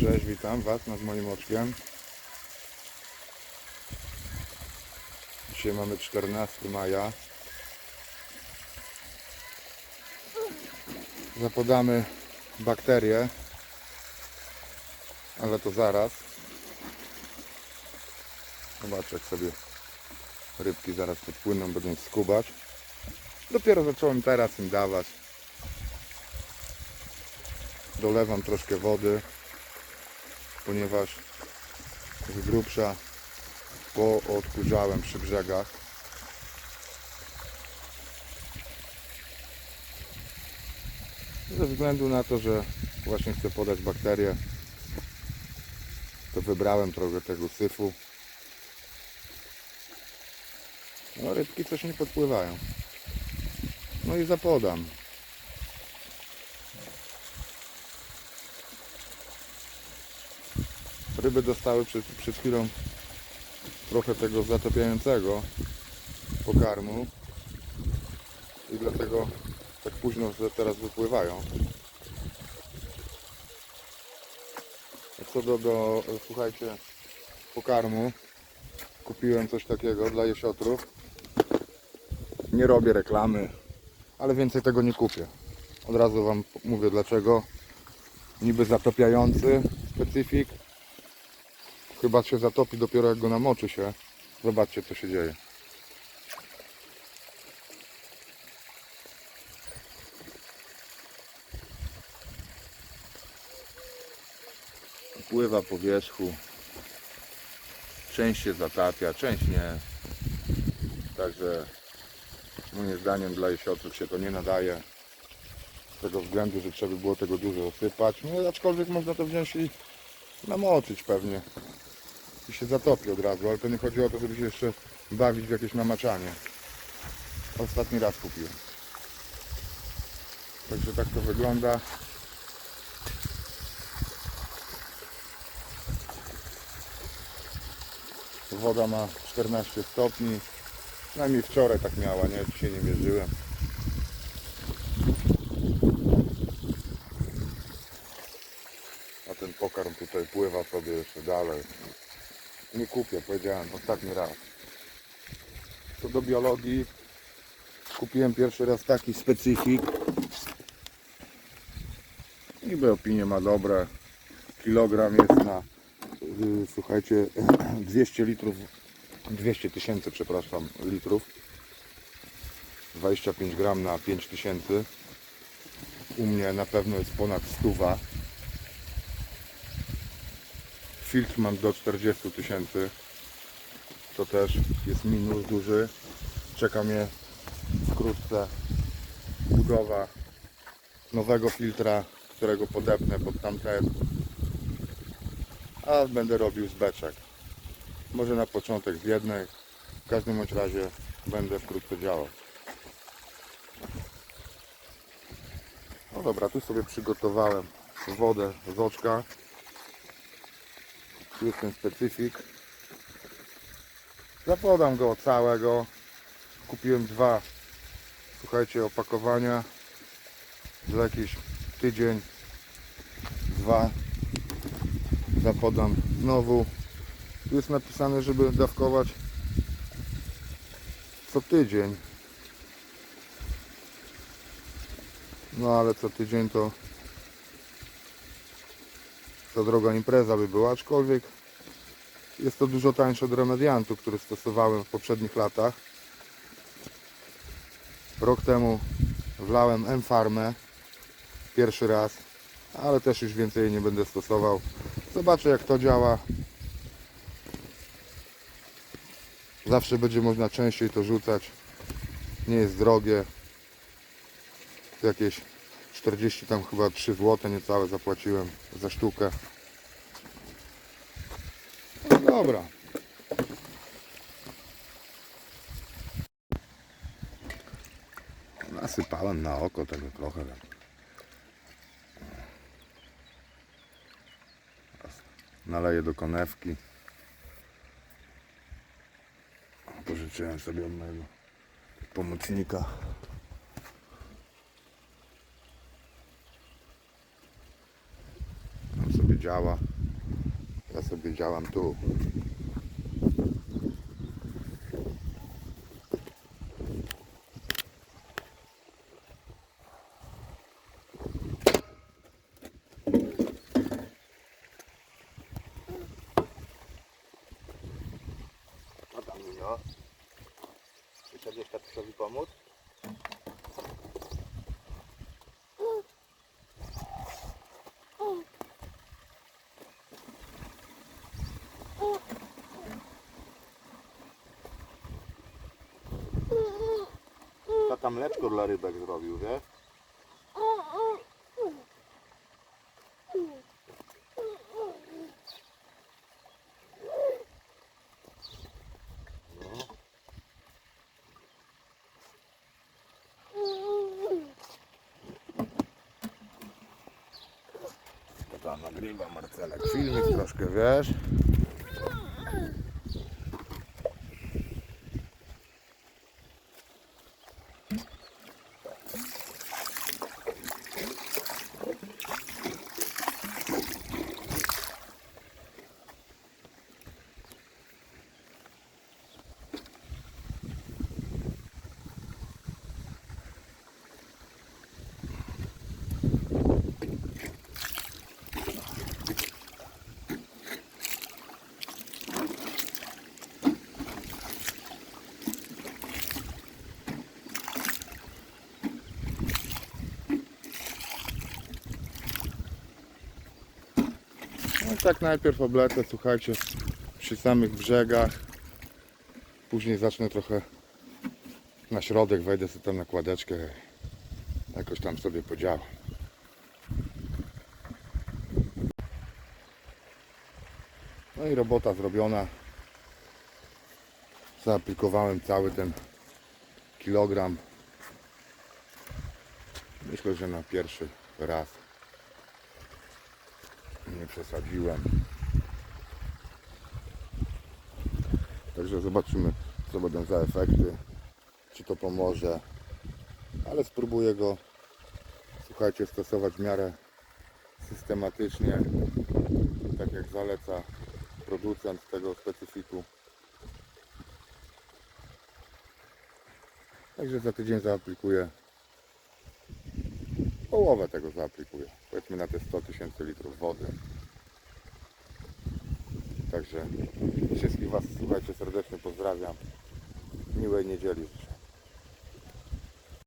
Cześć, witam Was nad moim oczkiem. Dzisiaj mamy 14 maja. Zapodamy bakterie, ale to zaraz. Zobaczę, jak sobie rybki zaraz podpłyną, będą skubać. Dopiero zacząłem teraz im dawać. Dolewam troszkę wody ponieważ z grubsza poodkurzałem przy brzegach. Ze względu na to, że właśnie chcę podać bakterie, to wybrałem trochę tego syfu. No rybki coś nie podpływają. No i zapodam. Ryby dostały przed, przed chwilą trochę tego zatopiającego pokarmu i dlatego tak późno że teraz wypływają. Co do, do, słuchajcie, pokarmu, kupiłem coś takiego dla jesiotrów. Nie robię reklamy, ale więcej tego nie kupię. Od razu Wam mówię dlaczego. Niby zatopiający specyfik, Chyba się zatopi dopiero jak go namoczy się. Zobaczcie co się dzieje. Pływa po wierzchu. Część się zatapia, część nie. Także moim zdaniem dla jesiotrów się to nie nadaje. Z tego względu, że trzeba by było tego dużo osypać. No aczkolwiek można to wziąć i namoczyć pewnie i się zatopi od razu, ale to nie chodzi o to, żeby się jeszcze bawić w jakieś namaczanie. Ostatni raz kupiłem. Także tak to wygląda. Woda ma 14 stopni. Przynajmniej wczoraj tak miała, nie? Dzisiaj nie mierzyłem. A ten pokarm tutaj pływa sobie jeszcze dalej nie kupię, powiedziałem ostatni raz. Co do biologii, kupiłem pierwszy raz taki specyfik. Niby opinie ma dobre. Kilogram jest na, yy, słuchajcie, 200 litrów, 200 tysięcy, przepraszam, litrów. 25 gram na 5000. U mnie na pewno jest ponad 100 filtr mam do 40 tysięcy. To też jest minus duży. Czeka mnie wkrótce budowa nowego filtra którego podepnę pod tamten a będę robił z beczek może na początek z jednej. W każdym bądź razie będę wkrótce działał. No dobra tu sobie przygotowałem wodę z oczka jest ten specyfik. Zapodam go całego. Kupiłem dwa, słuchajcie, opakowania. Za jakiś tydzień, dwa. Zapodam znowu. Tu jest napisane, żeby dawkować co tydzień. No ale co tydzień to to droga impreza by była, aczkolwiek jest to dużo tańsze od remediantu, który stosowałem w poprzednich latach. Rok temu wlałem M-Farmę pierwszy raz, ale też już więcej nie będę stosował. Zobaczę jak to działa. Zawsze będzie można częściej to rzucać. Nie jest drogie. Jakieś 40 tam chyba 3 zł niecałe zapłaciłem za sztukę. No dobra. Nasypałem na oko tego trochę. Naleję do konewki. Pożyczyłem sobie od mojego pomocnika. Tam sobie działa. Ja sobie działam tu. No tam Junio. Przyszedłeś tatusiowi pomóc? Tata mleczko dla rybek zrobił, wiesz? No. Tam nagrywa Marcelek filmik troszkę, wiesz? No tak najpierw oblecę, słuchajcie, przy samych brzegach. Później zacznę trochę na środek, wejdę sobie tam na kładeczkę. Jakoś tam sobie podziałam. No i robota zrobiona. Zaaplikowałem cały ten kilogram. Myślę, że na pierwszy raz nie przesadziłem. Także zobaczymy, co będą za efekty, czy to pomoże, ale spróbuję go, słuchajcie, stosować w miarę systematycznie, tak jak zaleca producent tego specyfiku. Także za tydzień zaaplikuję połowę tego zaaplikuję. Powiedzmy na te 100 tysięcy litrów wody. Także wszystkich Was, słuchajcie, serdecznie pozdrawiam. Miłej niedzieli życzę.